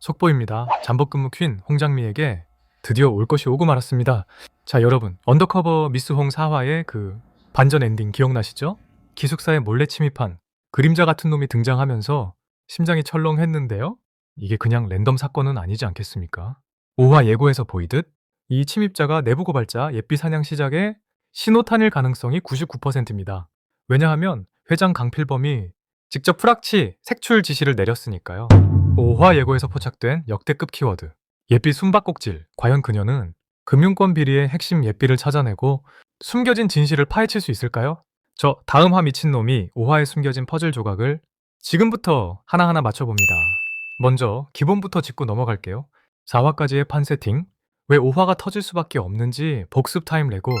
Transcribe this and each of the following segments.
속보입니다. 잠복근무 퀸 홍장미에게 드디어 올 것이 오고 말았습니다. 자, 여러분. 언더커버 미스 홍 4화의 그 반전 엔딩 기억나시죠? 기숙사에 몰래 침입한 그림자 같은 놈이 등장하면서 심장이 철렁했는데요. 이게 그냥 랜덤 사건은 아니지 않겠습니까? 5화 예고에서 보이듯 이 침입자가 내부 고발자 예삐 사냥 시작에 신호탄일 가능성이 99%입니다. 왜냐하면 회장 강필범이 직접 프락치 색출 지시를 내렸으니까요. 5화 예고에서 포착된 역대급 키워드 예삐 숨바꼭질 과연 그녀는 금융권 비리의 핵심 예삐를 찾아내고 숨겨진 진실을 파헤칠 수 있을까요? 저 다음 화 미친놈이 5화에 숨겨진 퍼즐 조각을 지금부터 하나하나 맞춰봅니다. 먼저 기본부터 짚고 넘어갈게요. 4화까지의 판 세팅 왜 5화가 터질 수밖에 없는지 복습 타임 레고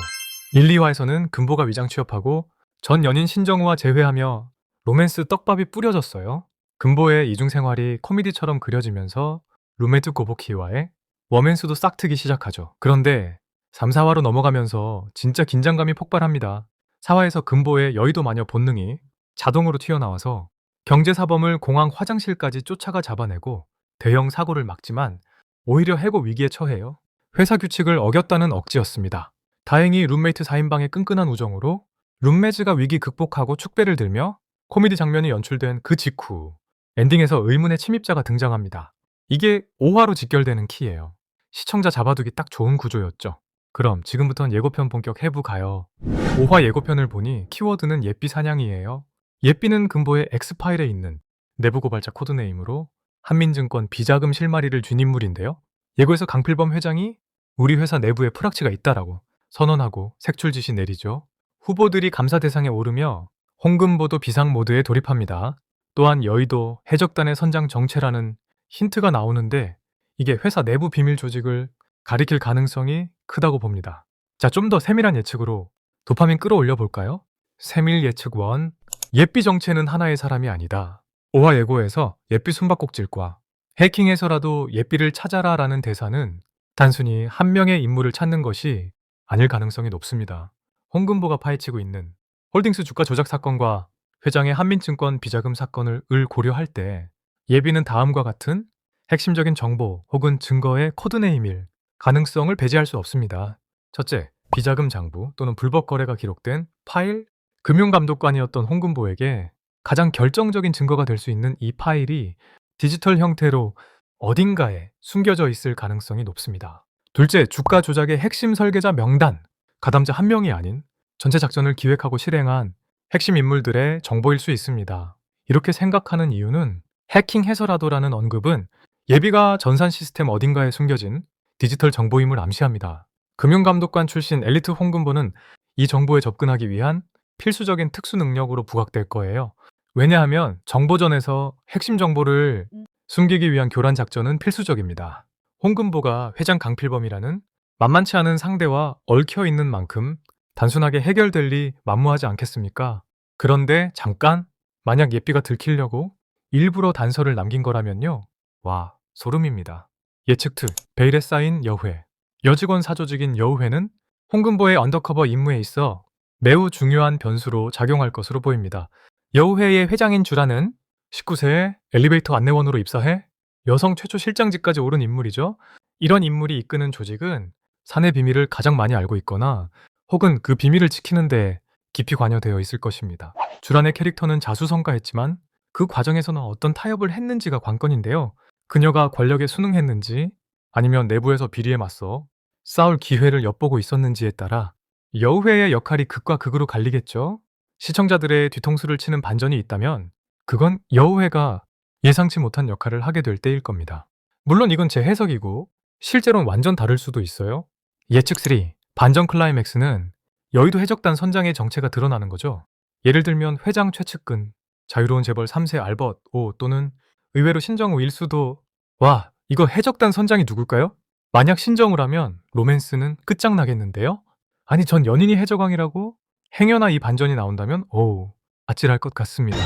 1, 2화에서는 금보가 위장 취업하고 전 연인 신정우와 재회하며 로맨스 떡밥이 뿌려졌어요. 금보의 이중 생활이 코미디처럼 그려지면서 루메트 고보키와의 워맨스도 싹트기 시작하죠. 그런데 3, 4화로 넘어가면서 진짜 긴장감이 폭발합니다. 4화에서 금보의 여의도 마녀 본능이 자동으로 튀어나와서 경제사범을 공항 화장실까지 쫓아가 잡아내고 대형 사고를 막지만 오히려 해고 위기에 처해요. 회사 규칙을 어겼다는 억지였습니다. 다행히 룸메이트 4인방의 끈끈한 우정으로 룸메즈가 위기 극복하고 축배를 들며 코미디 장면이 연출된 그 직후 엔딩에서 의문의 침입자가 등장합니다. 이게 5화로 직결되는 키예요. 시청자 잡아두기 딱 좋은 구조였죠. 그럼 지금부턴 예고편 본격 해부 가요. 5화 예고편을 보니 키워드는 예삐 사냥이에요. 예삐는 금보의 X파일에 있는 내부 고발자 코드네임으로 한민증권 비자금 실마리를 쥔 인물인데요. 예고에서 강필범 회장이 우리 회사 내부에 프락치가 있다라고 선언하고 색출 지시 내리죠. 후보들이 감사 대상에 오르며 홍금보도 비상 모드에 돌입합니다. 또한 여의도 해적단의 선장 정체라는 힌트가 나오는데 이게 회사 내부 비밀 조직을 가리킬 가능성이 크다고 봅니다. 자, 좀 더 세밀한 예측으로 도파민 끌어올려 볼까요? 세밀 예측 원 예삐 정체는 하나의 사람이 아니다. 5화 예고에서 예삐 숨바꼭질과 해킹해서라도 예삐를 찾아라 라는 대사는 단순히 한 명의 인물을 찾는 것이 아닐 가능성이 높습니다. 홍금보가 파헤치고 있는 홀딩스 주가 조작 사건과 회장의 한민증권 비자금 사건을 을 고려할 때 예비는 다음과 같은 핵심적인 정보 혹은 증거의 코드네임일 가능성을 배제할 수 없습니다. 첫째, 비자금 장부 또는 불법 거래가 기록된 파일 금융감독관이었던 홍금보에게 가장 결정적인 증거가 될 수 있는 이 파일이 디지털 형태로 어딘가에 숨겨져 있을 가능성이 높습니다. 둘째, 주가 조작의 핵심 설계자 명단, 가담자 한 명이 아닌 전체 작전을 기획하고 실행한 핵심 인물들의 정보일 수 있습니다. 이렇게 생각하는 이유는 해킹 해서라도라는 언급은 예비가 전산 시스템 어딘가에 숨겨진 디지털 정보임을 암시합니다. 금융감독관 출신 엘리트 홍금보는 이 정보에 접근하기 위한 필수적인 특수 능력으로 부각될 거예요. 왜냐하면 정보전에서 핵심 정보를 숨기기 위한 교란 작전은 필수적입니다. 홍금보가 회장 강필범이라는 만만치 않은 상대와 얽혀 있는 만큼 단순하게 해결될 리 만무하지 않겠습니까? 그런데 잠깐 만약 예삐가 들키려고 일부러 단서를 남긴 거라면요. 와, 소름입니다. 예측 2. 베일에 쌓인 여회. 여직원 사조직인 여우회는 홍금보의 언더커버 임무에 있어 매우 중요한 변수로 작용할 것으로 보입니다. 여우회의 회장인 주라는 19세에 엘리베이터 안내원으로 입사해 여성 최초 실장직까지 오른 인물이죠. 이런 인물이 이끄는 조직은 사내 비밀을 가장 많이 알고 있거나 혹은 그 비밀을 지키는 데 깊이 관여되어 있을 것입니다. 주란의 캐릭터는 자수성가했지만 그 과정에서는 어떤 타협을 했는지가 관건인데요. 그녀가 권력에 순응했는지 아니면 내부에서 비리에 맞서 싸울 기회를 엿보고 있었는지에 따라 여우회의 역할이 극과 극으로 갈리겠죠. 시청자들의 뒤통수를 치는 반전이 있다면 그건 여우회가 예상치 못한 역할을 하게 될 때일 겁니다. 물론 이건 제 해석이고 실제로는 완전 다를 수도 있어요. 예측 3. 반전 클라이맥스는 여의도 해적단 선장의 정체가 드러나는 거죠. 예를 들면 회장 최측근, 자유로운 재벌 3세 알벗 5 또는 의외로 신정우 일수도 와 이거 해적단 선장이 누굴까요? 만약 신정우라 면 로맨스는 끝장나겠는데요? 아니 전 연인이 해적왕이라고? 행여나 이 반전이 나온다면 오우 아찔할 것 같습니다.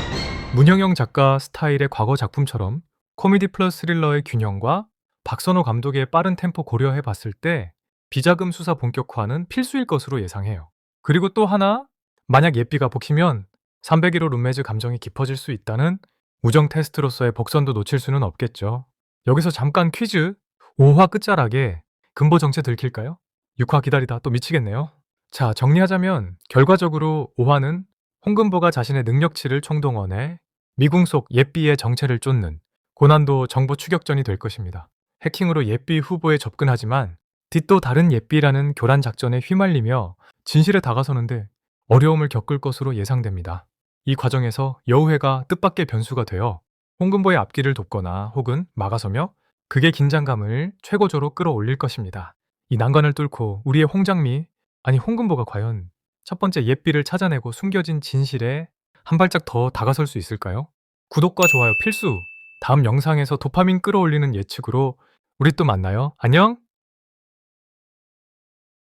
문영영 작가 스타일의 과거 작품처럼 코미디 플러스 스릴러의 균형과 박선호 감독의 빠른 템포 고려해 봤을 때 비자금 수사 본격화는 필수일 것으로 예상해요. 그리고 또 하나 만약 예삐가 복히면 301호 룸메즈 감정이 깊어질 수 있다는 우정 테스트로서의 복선도 놓칠 수는 없겠죠. 여기서 잠깐 퀴즈. 5화 끝자락에 근보 정체 들킬까요? 6화 기다리다 또 미치겠네요. 자, 정리하자면 결과적으로 5화는 홍금보가 자신의 능력치를 총동원해 미궁 속 예삐의 정체를 쫓는 고난도 정보 추격전이 될 것입니다. 해킹으로 예삐 후보에 접근하지만 뒷도 다른 예삐라는 교란 작전에 휘말리며 진실에 다가서는데 어려움을 겪을 것으로 예상됩니다. 이 과정에서 여우회가 뜻밖의 변수가 되어 홍금보의 앞길을 돕거나 혹은 막아서며 극의 긴장감을 최고조로 끌어올릴 것입니다. 이 난관을 뚫고 우리의 홍장미, 아니 홍금보가 과연 첫 번째 예삐를 찾아내고 숨겨진 진실에 한 발짝 더 다가설 수 있을까요? 구독과 좋아요 필수! 다음 영상에서 도파민 끌어올리는 예측으로 우리 또 만나요. 안녕!